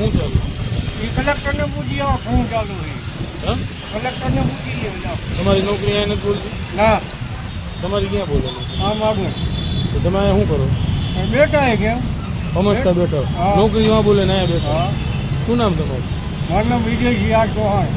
શું ચાલુ એ કલેક્ટરને પૂછી આવો શું ચાલુ છે? કલેક્ટરને પૂછી લ્યો તમારી નોકરી અહીંયા નથી બોલતી? ના. તમારી ક્યાં બોલો આમ મારું. તો તમે અહીંયા શું કરો? બેઠા હે કેમ? સમજતા બેઠો. હા. નોકરી માં બોલે ને અહીંયા બેઠો. હા. શું નામ તમારું? મારું નામ વિજયસિંહ આર ચૌહાણ.